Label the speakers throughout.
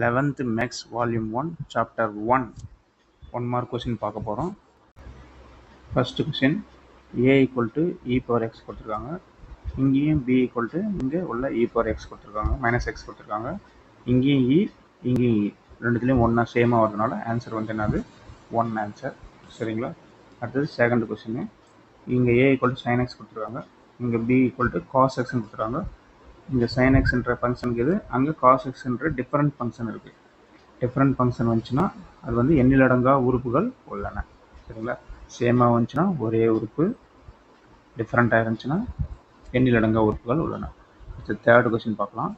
Speaker 1: Eleventh maths volume one chapter one one mark question பார்க்க போகிறோம் first question A equal to e power x கொடுத்துருக்காங்க. இங்கேயும் B equal to இங்கே உள்ள e e power X கொடுத்துருக்காங்க. Minus X கொடுத்துருக்காங்க. இங்கேயும் இ இங்கேயும் e. இ ரெண்டுத்துலேயும் ஒன்றா சேமாக வரதுனால ஆன்சர் வந்து என்னது? ஒன் ஆன்சர் சரிங்களா? அடுத்தது செகண்ட் கொஸ்டின் இங்கே A equal to sine x கொடுத்துருக்காங்க. இங்கே பி ஈக்குவல் டு காஸ் எக்ஸ்ன்னு கொடுத்துருக்காங்க. இங்கே சைன் எக்ஸ்ன்ற ஃபங்க்ஷன் இருக்குது அங்கே காஸ் எக்ஸ்ன்ற டிஃப்ரெண்ட் ஃபங்க்ஷன் இருக்குது டிஃப்ரெண்ட் ஃபங்க்ஷன் வந்துச்சுன்னா அது வந்து எண்ணிலடங்கா உறுப்புகள் உள்ளன. சரிங்களா? சேமாக வந்துச்சுன்னா ஒரே உறுப்பு டிஃப்ரெண்ட்டாக இருந்துச்சுன்னா எண்ணிலடங்கா உறுப்புகள் உள்ளன. அடுத்து தேர்டு கொஸ்டின் பார்க்கலாம்.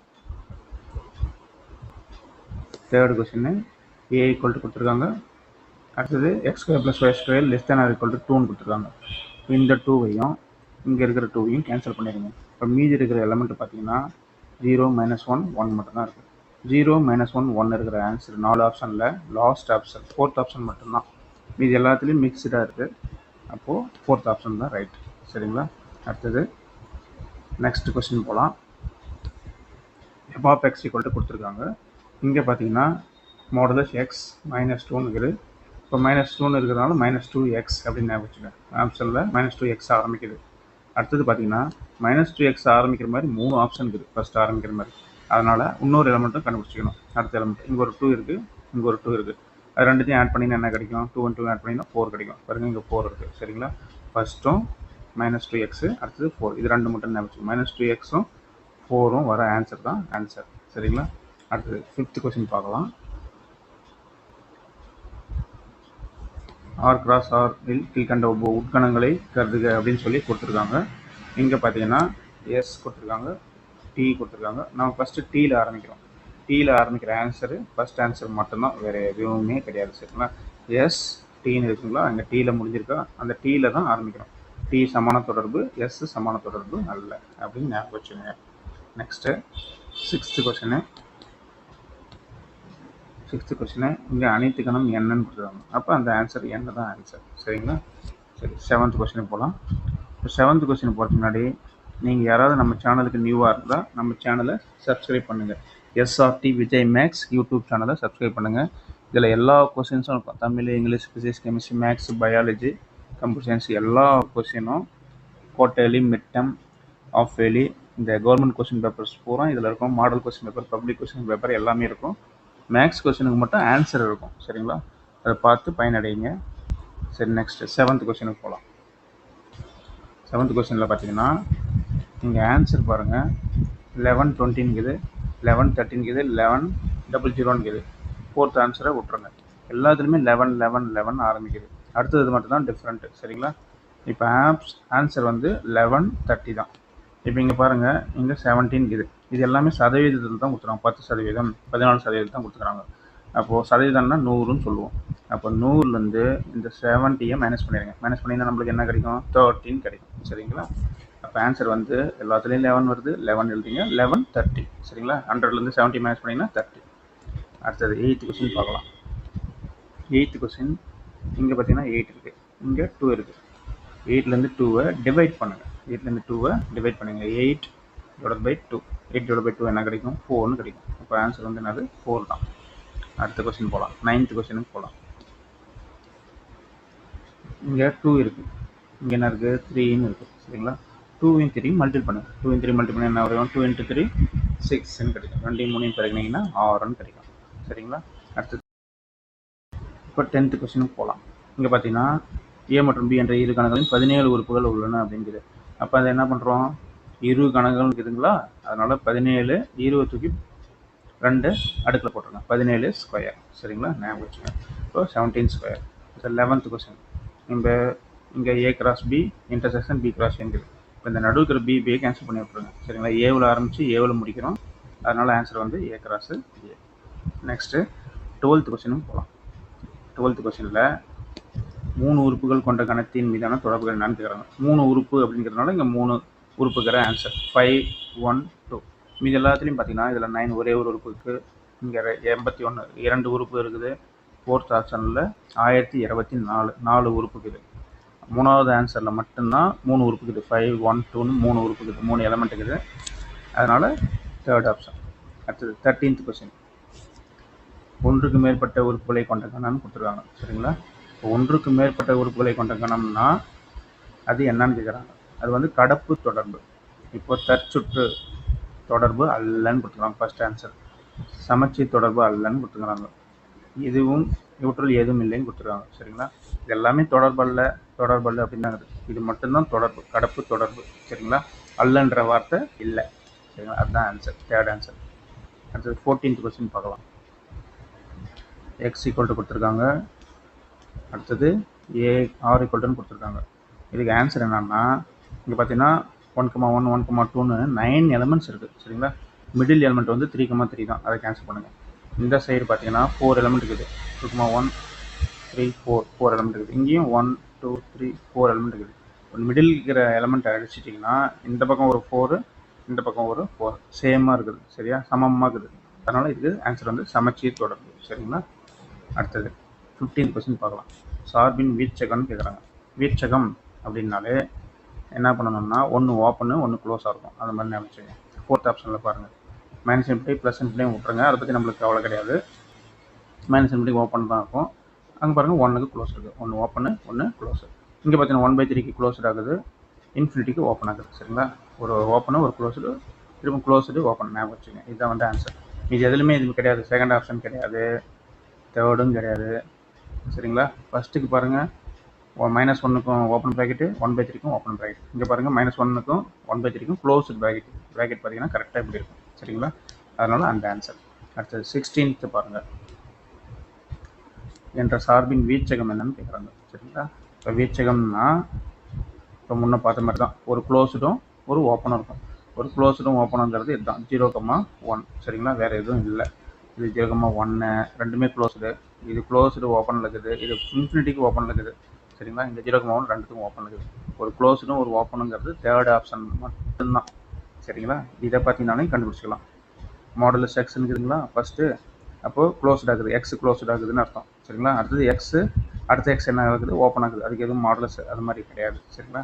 Speaker 1: Third question A equal to கொடுத்துருக்காங்க. அடுத்தது x square plus y square less than r equal to டூன்னு கொடுத்துருக்காங்க. இந்த டூவையும் இங்கே இருக்கிற டூவையும் கேன்சல் பண்ணிடுங்க. இப்போ மீதி இருக்கிற எலமெண்ட் பார்த்தீங்கன்னா ஜீரோ மைனஸ் ஒன் ஒன் மட்டும்தான் இருக்குது ஜீரோ மைனஸ் ஒன் ஒன் இருக்கிற ஆன்சர் நாலு ஆப்ஷனில் லாஸ்ட் ஆப்ஷன் ஃபோர்த் ஆப்ஷன் மட்டும்தான். மீதி எல்லாத்துலேயும் மிக்சடாக இருக்குது அப்போது ஃபோர்த் ஆப்ஷன் தான் ரைட் சரிங்களா? அடுத்தது நெக்ஸ்ட் கொஸ்டின் போகலாம் எபாப் எக்ஸ் ஈக்குவல் கொடுத்துருக்காங்க. இங்கே பார்த்தீங்கன்னா மாடலஸ் எக்ஸ் மைனஸ் டூன்னு இருக்குது. இப்போ மைனஸ் டூன்னு இருக்கிறதுனால மைனஸ் டூ எக்ஸ் அப்படின்னு ஞாபகம் வச்சுக்கேன் ஆப்ஷனில் மைனஸ் டூ எக்ஸ் ஆரம்பிக்குது. அடுத்தது பார்த்தீங்கன்னா மைனஸ் டூ எக்ஸ் ஆரம்பிக்கிற மாதிரி மூணு ஆப்ஷன் இருக்குது. ஃபஸ்ட் ஆரம்பிக்கிற மாதிரி. அதனால் இன்னொரு எலமெண்ட்டும் கண்டுபிடிச்சிக்கணும். அடுத்த எலமெண்ட் இங்கே ஒரு டூ இருக்குது இங்கே ஒரு டூ இருக்குது அது ரெண்டுத்தையும் ஆட் பண்ணினா என்ன கிடைக்கும்? டூ ஒன் டூ ஆட் பண்ணினா ஃபோர் கிடைக்கும். பாருங்கள் இங்கே ஃபோர் இருக்குது சரிங்களா? ஃபஸ்ட்டும் மைனஸ் டூ எக்ஸு அடுத்தது ஃபோர் இது ரெண்டு மட்டும் ஞாபகம் மைனஸ் டூ எக்ஸும் ஃபோரும் வர ஆன்சர் தான் ஆன்சர் சரிங்களா? அடுத்தது ஃபிஃப்த் கொஸ்டின் பார்க்கலாம். ஆர் கிராஸ் ஆர் இல் கீழ்கண்ட உட்கணங்களை கருதுக அப்படின்னு சொல்லி கொடுத்துருக்காங்க. இங்கே பார்த்தீங்கன்னா எஸ் கொடுத்துருக்காங்க டி கொடுத்துருக்காங்க. நம்ம ஃபஸ்ட்டு டீயில் ஆரம்பிக்கிறோம். டீயில் ஆரம்பிக்கிற ஆன்சரு ஃபஸ்ட் ஆன்சர் மட்டும்தான் வேறு எதுவுமே கிடையாது சரிங்களா? எஸ் டீன்னு இருக்குங்களா? அங்கே டீயில் முடிஞ்சிருக்கா? அந்த டீயில் தான் ஆரம்பிக்கிறோம். டி சமான தொடர்பு எஸ் சமான தொடர்பு அல்ல அப்படின்னு ஞாபகம் வச்சுங்க next sixth question sixth question இங்கே அனைத்து கணம் என்னன்னு கொடுத்துருக்காங்க. அப்போ அந்த ஆன்சர் என்ன தான் ஆன்சர் சரிங்களா? சரி செவன்த் கொஸ்டின் போகலாம் இப்போ செவன்த் கொஸ்டின் போகிறதுக்கு முன்னாடி நீங்கள் யாராவது நம்ம சேனலுக்கு நியூவாக இருந்தால் நம்ம சேனலை சப்ஸ்கிரைப் பண்ணுங்கள் எஸ்ஆர்டி விஜய் மேக்ஸ் யூடியூப் சேனலை சப்ஸ்கிரைப் பண்ணுங்கள் இதில் எல்லா கொஸ்டின்ஸும் இருக்கும். Tamil English physics chemistry maths biology computer science எல்லா கொஸ்டினும் கோட்டேலி மிட்டம் ஆஃப் வேலி இந்த கவர்மெண்ட் கொஸ்டின் பேப்பர்ஸ் பூரா இதில் இருக்கும். Model question paper public question paper எல்லாமே இருக்கும். மேக்ஸ் கொஷனுக்கு மட்டும் ஆன்சர் இருக்கும். சரிங்களா? அதை பார்த்து பயனடைங்க. சரி நெக்ஸ்ட்டு செவன்த் கொஸ்டினுக்கு போகலாம் செவன்த் கொஷனில் பார்த்தீங்கன்னா இங்கே ஆன்சர் பாருங்கள் லெவன் டுவெண்ட்டின்குது லெவன் தேர்ட்டின்குது லெவன் டபுள் ஜீரோன்குது ஃபோர்த் ஆன்சரை விட்ருங்க எல்லாத்துலேயுமே லெவன் லெவன் லெவன் ஆரம்பிக்குது. அடுத்தது மட்டும்தான் டிஃப்ரெண்ட்டு சரிங்களா? இப்போ ஆப்ஸ் ஆன்சர் வந்து லெவன் தேர்ட்டி தான். இப்போ இங்கே பாருங்கள் இங்கே செவன்டீன்குது இது எல்லாமே சதவீதத்தில் தான் கொடுத்துருக்காங்க. பத்து சதவீதம் பதினாலு சதவீதம் தான் கொடுத்துருக்காங்க. அப்போது சதவீதம்னா நூறுன்னு சொல்லுவோம். அப்போ நூறுலேருந்து இந்த செவன்ட்டியை மைனஸ் பண்ணிடுங்க. மைனஸ் பண்ணிங்கன்னா நம்மளுக்கு என்ன கிடைக்கும்? தேர்ட்டின் கிடைக்கும். சரிங்களா? அப்போ ஆன்சர் வந்து எல்லாத்துலேயும் லெவன் வருது. லெவன் எழுதிங்க. லெவன் தேர்ட்டி சரிங்களா? ஹண்ட்ரட்லேருந்து செவன்ட்டி மைனஸ் பண்ணிங்கன்னா தேர்ட்டி அடுத்தது எயித்து கொஸ்டின் பார்க்கலாம். எயித்து கொஸ்டின் இங்கே பார்த்தீங்கன்னா எயிட் இருக்குது இங்கே டூ இருக்குது எயிட்லேருந்து டூவை டிவைட் பண்ணுங்கள் எயிட்லேருந்து டூவை டிவைட் பண்ணுங்கள் eight divide by two eight divide by two என்ன கிடைக்கும்? ஃபோர்னு கிடைக்கும். அப்போ ஆன்சர் வந்து என்னது? ஃபோர் தான். அடுத்த கொஸ்டின் போகலாம் நைன்த் கொஸ்டினுக்கு போகலாம் இங்கே டூ இருக்குது இங்கே என்ன இருக்குது த்ரீன்னு இருக்குது சரிங்களா? டூவையும் த்ரீ மல்டிபிள் பண்ணுங்க. டூவையும் த்ரீ மல்டிபிள் பண்ணி என்ன வரும்? டூ இன்ட்டு த்ரீ சிக்ஸ்ன்னு கிடைக்கும். ரெண்டையும் மூணையும் பிறகுனீங்கன்னா ஆறுன்னு கிடைக்கும். சரிங்களா? அடுத்து இப்போ டென்த்து கொஸ்டினுக்கு போகலாம் இங்கே பார்த்தீங்கன்னா ஏ மற்றும் பி என்ற இரு கணக்குகளின் பதினேழு உறுப்புகள் உள்ளன அப்படிங்குது அப்போ அதை என்ன பண்ணுறோம் இரு கணக்குகள் இருக்குதுங்களா? அதனால் பதினேழு இருபது தூக்கி ரெண்டு அடுக்கில் போட்டுருங்க. பதினேழு ஸ்கொயர் சரிங்களா? ஞாபகம் வச்சுங்க இப்போ செவன்டீன் ஸ்கொயர் இப்போ லெவன்த்து கொஸ்டின் நம்ம இங்கே A cross B intersection B cross இருக்குது இப்போ இந்த நடுவு இருக்கிற பி பியை கேன்சல் பண்ணி விட்ருங்க சரிங்களா? ஏவில் ஆரம்பித்து ஏவில் முடிக்கிறோம். அதனால் ஆன்சர் வந்து A cross A next twelfth கொஸ்டினும் போகலாம் டுவெல்த் கொஸ்டினில் மூணு உறுப்புகள் கொண்ட கணத்தின் மீதான தொடர்புகள் என்னன்னு கேட்குறாங்க. மூணு உறுப்பு அப்படிங்கிறதுனால இங்கே மூணு உறுப்புக்கிற ஆன்சர் ஃபைவ் ஒன் டூ மீது எல்லாத்துலேயும் பார்த்தீங்கன்னா இதில் நைன் ஒரே ஒரு உறுப்பு இருக்குது இங்கே எண்பத்தி ஒன்று இரண்டு உறுப்பு இருக்குது. ஃபோர்த் ஆப்ஷனில் ஆயிரத்தி இருபத்தி நாலு நாலு உறுப்புக்குது மூணாவது ஆன்சரில் மட்டும்தான் மூணு உறுப்புக்குது ஃபைவ் ஒன் டூன்னு மூணு உறுப்புக்குது மூணு எலமெண்ட் இருக்குது அதனால் தேர்ட் ஆப்ஷன் அடுத்தது தேர்ட்டீன்த் கொஸ்டின் ஒன்றுக்கு மேற்பட்ட உறுப்புகளை கொண்ட கணம்னு கொடுத்துருக்காங்க. சரிங்களா? இப்போ ஒன்றுக்கு மேற்பட்ட உறுப்புகளை கொண்ட கணம்னா அது என்னன்னு கேட்குறாங்க அது வந்து கடப்பு தொடர்பு. இப்போ தற்சுற்று தொடர்பு அல்லன்னு கொடுத்துருக்காங்க. ஃபர்ஸ்ட் ஆன்சர் சமச்சீர் தொடர்பு அல்லன்னு கொடுத்துருக்காங்க. இதுவும் இவற்றில் எதுவும் இல்லைன்னு கொடுத்துருக்காங்க. சரிங்களா? இது எல்லாமே தொடர்பல்ல தொடர்பல்ல அப்படின்னு இது மட்டும்தான் தொடர்பு கடப்பு தொடர்பு. சரிங்களா? அல்லன்ற வார்த்தை இல்லை. சரிங்களா? அதுதான் ஆன்சர் தேர்ட் ஆன்சர் அடுத்தது ஃபோர்டீன்த் கொஸ்டின் பார்க்கலாம். எக்ஸ் ஈக்குவல் டு கொடுத்துருக்காங்க. அடுத்தது ஏ ஆர் ஈக்குவல்ட்டுன்னு கொடுத்துருக்காங்க. இதுக்கு ஆன்சர் என்னன்னா இங்கே பார்த்தீங்கன்னா one comma one one comma டூன்னு நைன் எலமெண்ட்ஸ் இருக்குது சரிங்களா? மிடில் எலமெண்ட் வந்து த்ரீ கமா த்ரீ தான். அதை கேன்சல் பண்ணுங்கள் இந்த சைடு பார்த்தீங்கன்னா ஃபோர் எலமெண்ட் இருக்குது. Two comma one three four four element இருக்குது. இங்கேயும் one two three four element இருக்குது. ஒரு மிடில் இருக்கிற எலமெண்ட் அடிச்சிட்டிங்கன்னா இந்த பக்கம் ஒரு ஃபோரு இந்த பக்கம் ஒரு ஃபோர் சேமாக இருக்குது. சரியா? சமமாக இருக்குது. அதனால் இதுக்கு ஆன்சர் வந்து சமச்சீர் தொடர்பு. சரிங்களா? அடுத்தது ஃபிஃப்டீன் கொஸ்டின் பார்க்கலாம். சார்பின் வீச்சகம்னு கேட்குறாங்க வீச்சகம் அப்படின்னாலே என்ன பண்ணணும்னா ஒன்று ஓப்பனு ஒன்று க்ளோஸாக இருக்கும். அந்த மாதிரி நினச்சிங்க. ஃபோர்த் ஆப்ஷனில் பாருங்கள் மைனஸ் இன்ஃபினிட்டி ப்ளஸ் இன்ஃபினிட்டி விட்ருங்க அதை பற்றி நம்மளுக்கு கவலை கிடையாது. மைனஸ் இன்ஃபினிட்டி ஓப்பன் தான் இருக்கும். அங்கே பாருங்கள் ஒன்றுக்கு க்ளோஸ் இருக்குது ஒன்று ஓப்பனு ஒன்று க்ளோஸு இங்கே பார்த்தீங்கன்னா ஒன் பை த்ரீக்கு க்ளோஸ்ட் ஆகுது. இன்ஃபினிட்டிக்கு ஓப்பன் ஆகுது. சரிங்களா? ஒரு ஓப்பனு ஒரு க்ளோஸ்டு திரும்ப க்ளோஸ்டு ஓப்பன் ஞாபகம் வச்சுங்க. இதுதான் வந்து ஆன்சர் இது எதுலையுமே இது கிடையாது. செகண்ட் ஆப்ஷன் கிடையாது. தேர்டும் கிடையாது. சரிங்களா? ஃபஸ்ட்டுக்கு பாருங்கள் மைனஸ் ஒன்றுக்கும் ஓப்பன் ப்ராக்கெட்டு ஒன் பை த்ரீக்கும் ஓப்பன் ப்ராக்கெட் இங்கே பாருங்கள் மைனஸ் ஒன்றுக்கும் ஒன் பை த்ரீக்கும் க்ளோஸ்டு ப்ராக்கெட் ப்ராக்கெட் பார்த்தீங்கன்னா கரெக்டாக இப்படி இருக்கும். சரிங்களா? அதனால் அந்த ஆன்சர் அடுத்தது சிக்ஸ்டீன்த்து பாருங்கள் என்ற சார்பின் வீச்சகம் என்னன்னு கேட்குறாங்க சரிங்களா? இப்போ வீச்சகம்னா இப்போ முன்னே பார்த்த மாதிரி தான். ஒரு க்ளோஸ்டும் ஒரு ஓப்பனும் இருக்கும். ஒரு க்ளோஸ்டும் ஓப்பனுங்கிறது இதுதான். ஜீரோ கம்மா ஒன் சரிங்களா? வேறு எதுவும் இல்லை. இது ஜீரோ கம்மா ஒன்று ரெண்டுமே க்ளோஸ்டு இது க்ளோஸ்டு ஓப்பனில் இருக்குது இது இன்ஃபினிட்டிக்கு ஓப்பனில் இருக்குது சரிங்களா? இந்த ஜீரோ கம்மா ரெண்டுத்துக்கும் ஓப்பன் இருக்குது ஒரு க்ளோஸ்டும் ஒரு ஓப்பனுங்கிறது தேர்ட் ஆப்ஷன் மட்டும்தான். சரிங்களா? இதை பார்த்தீங்கன்னாலே கண்டுபிடிச்சிக்கலாம். மாடலு எக்ஸ் இருக்குதுங்களா ஃபஸ்ட்டு அப்போது க்ளோஸ்ட் ஆகுது. எக்ஸ் க்ளோஸ்ட் ஆகுதுன்னு அர்த்தம். சரிங்களா? அடுத்தது எக்ஸு அடுத்த எக்ஸ் என்ன ஆகுது? ஓப்பன் ஆகுது. அதுக்கு எதுவும் மாடலஸ் அது மாதிரி கிடையாது. சரிங்களா?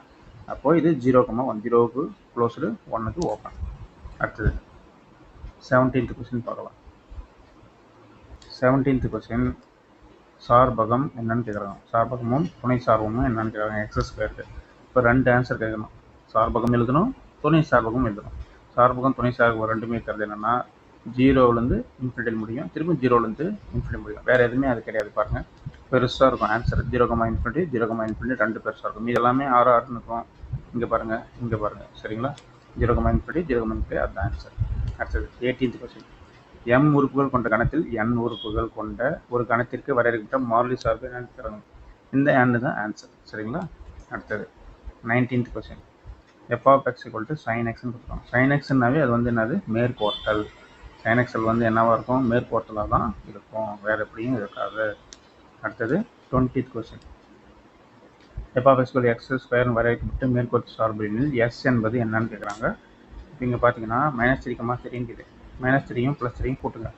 Speaker 1: அப்போது இது ஜீரோ கம்மா ஒன் ஜீரோவுக்கு க்ளோஸ்டு ஒன்னுக்கு ஓப்பன் அடுத்தது செவன்டீன்த் கொஸ்டின் பார்க்கலாம். செவன்டீன்த் கொஸ்டின் சார்பகம் என்னன்னு கேட்குறாங்க சார்பகமும் துணை சார்பகமும் என்னன்னு கேட்குறாங்க எக்ஸஸ் ஸ்கொயருக்கு இப்போ ரெண்டு ஆன்சர் கேட்கணும் சார்பகம் எழுதணும் துணை சார்பகம் எழுதணும். சார்பகம் துணை சார்பகம் ரெண்டுமே இருக்கிறது என்னென்னா ஜீரோவிலேருந்து இன்ஃபினிட்டில் முடியும். திரும்ப ஜீரோவிலேருந்து இன்ஃபினிட்டி முடியும். வேறு எதுவுமே அது கிடையாது பாருங்கள் பெருசாக இருக்கும் answer zero comma infinity zero comma infinity ரெண்டு பெருசாக இருக்கும். இது எல்லாமே ஆறு ஆறுன்னு இருக்கும். இங்கே பாருங்கள் இங்கே பாருங்கள் சரிங்களா? Zero comma infinity zero comma infinity அதுதான் ஆன்சர் அடுத்தது எயிட்டீன்த் கொஸ்டின் எம் உறுப்புகள் கொண்ட கணத்தில் என் உறுப்புகள் கொண்ட ஒரு கணத்திற்கு வரையறுக்கப்பட்ட மாறிலி சார்பு என்னன்னு தரணும் இந்த ஆண்டு தான் ஆன்சர் சரிங்களா? அடுத்தது nineteenth question f of x equal to sine எக்ஸ்னு கொடுத்துருவோம் சைன் எக்ஸ்னாவே அது வந்து என்னது? மேற்கோட்டல் சைன் எக்ஸல் வந்து என்னவாக இருக்கும்? மேற்கோட்டலாக தான் இருக்கும். வேறு எப்படியும் இருக்காது. அடுத்தது twentieth question f of x x square வரையறுக்கப்பட்டு மேற்கோட்டு சார்புகளில் எஸ் என்பது என்னன்னு கேட்குறாங்க இப்போ இங்கே பார்த்தீங்கன்னா மைனஸ் த்ரீ கமா த்ரீங்குது மைனஸ் த்ரீயும் ப்ளஸ் த்ரீயும் போட்டுங்க.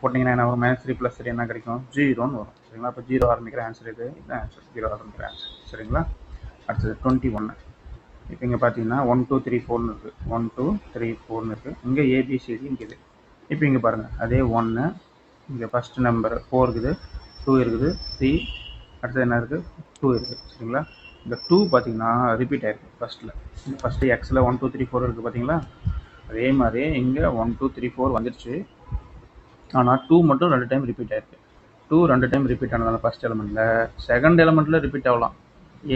Speaker 1: போட்டிங்கன்னா என்ன வரும்? மைனஸ் த்ரீ ப்ளஸ் த்ரீ என்ன கிடைக்கும்? ஜீரோன்னு வரும். சரிங்களா? இப்போ ஜீரோ ஆரம்பிக்கிற ஆன்சர் இது இதுதான் ஆன்சர் ஜீரோ ஆரம்பிக்கிற ஆன்சர் சரிங்களா? அடுத்தது டுவெண்ட்டி ஒன்று இப்போ இங்கே பார்த்தீங்கன்னா ஒன் டூ த்ரீ ஃபோர்னு இருக்குது ஒன் டூ த்ரீ ஃபோர்னு இருக்குது இங்கே ஏபிசிடி இருக்குது இப்போ இங்கே பாருங்கள் அதே ஒன்று இங்கே ஃபஸ்ட்டு நம்பர் ஃபோர் இருக்குது. டூ இருக்குது. த்ரீ அடுத்தது என்ன இருக்குது டூ இருக்குது சரிங்களா? இந்த டூ பார்த்தீங்கன்னா ரிப்பீட் ஆகிருக்கு ஃபஸ்ட்டில் ஃபஸ்ட்டு எக்ஸில் ஒன் டூ த்ரீ ஃபோர் இருக்குது பார்த்தீங்களா அதே மாதிரி இங்கே ஒன் டூ த்ரீ ஃபோர் வந்துடுச்சு ஆனால் டூ மட்டும் ரெண்டு டைம் ரிப்பீட் ஆயிருக்கு. டூ ரெண்டு டைம் ரிப்பீட் ஆனதால ஃபஸ்ட் எலமெண்ட்டில் செகண்ட் எலமெண்ட்டில் ரிப்பீட் ஆகலாம்.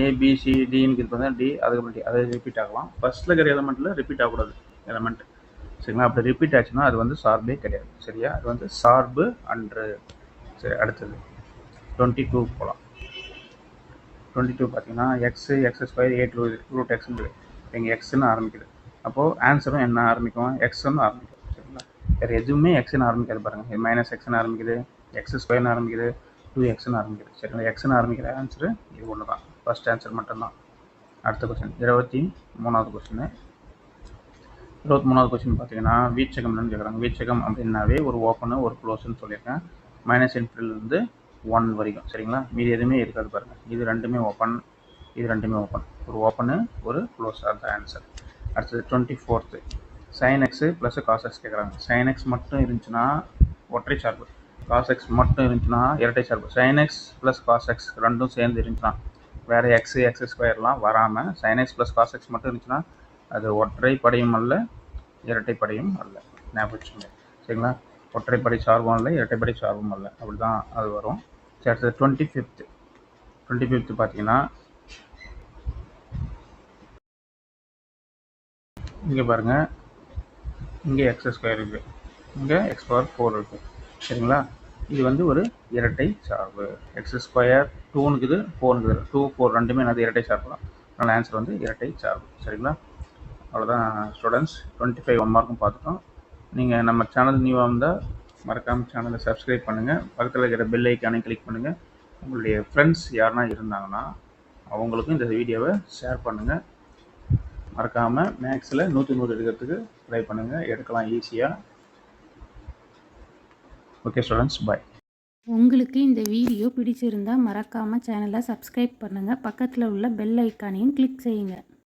Speaker 1: ஏபிசிடின்னு பார்த்தா டி அதுக்கப்புறம் டி அது ரிப்பீட் ஆகலாம். ஃபஸ்ட்டில் இருக்கிற எலமெண்ட்டில் ரிப்பீட் ஆகக்கூடாது. எலமெண்ட் சரிங்களா? அப்படி ரிப்பீட் ஆச்சுன்னா அது வந்து சார்பே கிடையாது. சரியா? அது வந்து சார்பு அன்று. சரி அடுத்தது. டுவெண்ட்டி டூ போகலாம் டுவெண்ட்டி டூ பார்த்தீங்கன்னா எக்ஸு எக்ஸ் ஸ்கொயர் எயிட் ரூ ரூட் எக்ஸ்னு இங்கே எக்ஸ்ன்னு ஆரம்பிக்குது. அப்போது ஆன்சரும் என்ன ஆரம்பிக்கும்? எக்ஸ்ன்னு ஆரம்பிக்கும். சரிங்களா? வேறு எதுவுமே எக்ஸ்னு ஆரம்பிக்காது பாருங்கள் இது மைனஸ் எக்ஸ்னு ஆரம்பிக்குது. எக்ஸ் ஸ்கொயர்னு ஆரம்பிக்குது. டூ எக்ஸ்னு ஆரம்பிக்குது. சரிங்களா? எக்ஸ்னு ஆரம்பிக்கிற ஆன்சரு இது ஒன்று தான் ஃபஸ்ட் ஆன்சர் மட்டும்தான். அடுத்த கொஸ்டின் இருபத்தி மூணாவது கொஸ்டின் இருபத்தி மூணாவது கொஸ்டின் பார்த்தீங்கன்னா வீச்சகம்னு கேட்குறாங்க வீச்சகம் அப்படின்னாவே ஒரு ஓப்பனு ஒரு க்ளோஸ்னு சொல்லியிருக்கேன். மைனஸ் இன்ஃபினிட்டிலேருந்து ஒன் வரைக்கும். சரிங்களா? மீதி எதுவுமே இருக்காது பாருங்கள் இது ரெண்டுமே ஓப்பன் இது ரெண்டுமே ஓப்பன் ஒரு ஓப்பனு ஒரு க்ளோஸ் அதுதான் ஆன்சர் அடுத்தது twenty fourth sine x plus cos x கேட்குறாங்க சைன் எக்ஸ் மட்டும் இருந்துச்சுன்னா ஒற்றை சார்பு. காஸ் எக்ஸ் மட்டும் இருந்துச்சுன்னா இரட்டை சார்பு. Sine x plus cos x ரெண்டும் சேர்ந்து இருந்துச்சுன்னா வேறு எக்ஸ் எக்ஸ் ஸ்கொயர்லாம் வராமல் sine x plus cos x மட்டும் இருந்துச்சுன்னா அது ஒற்றை படையும் அல்ல இரட்டைப்படையும் அல்ல. ஞாபகம் சரிங்களா? ஒற்றைப்படை சார்பும் அல்ல இரட்டைப்படை சார்பும் அல்ல. அப்படி தான் அது வரும். சரி அடுத்தது டுவெண்ட்டி ஃபிஃப்த்து டுவெண்ட்டி ஃபிஃப்த்து பார்த்தீங்கன்னா இங்கே பாருங்கள் இங்கே எக்ஸ் ஸ்கொயர் இருக்குது இங்கே எக்ஸ் பவர் ஃபோர் இருக்குது சரிங்களா? இது வந்து ஒரு இரட்டை சார்பு. எக்ஸ் ஸ்கொயர் டூனுக்குது ஃபோனுக்குது டூ ஃபோர் ரெண்டுமே என்னது? இரட்டை சார்பு தான். அதனால் ஆன்சர் வந்து இரட்டை சார்பு. சரிங்களா? அவ்வளோதான் ஸ்டூடெண்ட்ஸ் டுவெண்ட்டி ஃபைவ் ஒன் மார்க்கும் பார்த்துட்டோம். நீங்கள் நம்ம சேனல் நியூவாக இருந்தால் மறக்காமல் சேனலை சப்ஸ்கிரைப் பண்ணுங்கள் பக்கத்தில் இருக்கிற பெல் ஐக்கானே கிளிக் பண்ணுங்கள் உங்களுடைய ஃப்ரெண்ட்ஸ் யாருனா இருந்தாங்கன்னா அவங்களுக்கும் இந்த வீடியோவை ஷேர் பண்ணுங்கள் மறக்காமல் மேக்ஸில் நூற்றி நூறு எடுக்கிறதுக்கு ட்ரை பண்ணுங்கள் எடுக்கலாம் ஈஸியாக ஓகே ஸ்டூடெண்ட்ஸ் பாய்
Speaker 2: உங்களுக்கு இந்த வீடியோ பிடிச்சிருந்தால் மறக்காமல் சேனலை சப்ஸ்கிரைப் பண்ணுங்கள் பக்கத்தில் உள்ள பெல் ஐக்கானையும் கிளிக் செய்யுங்க.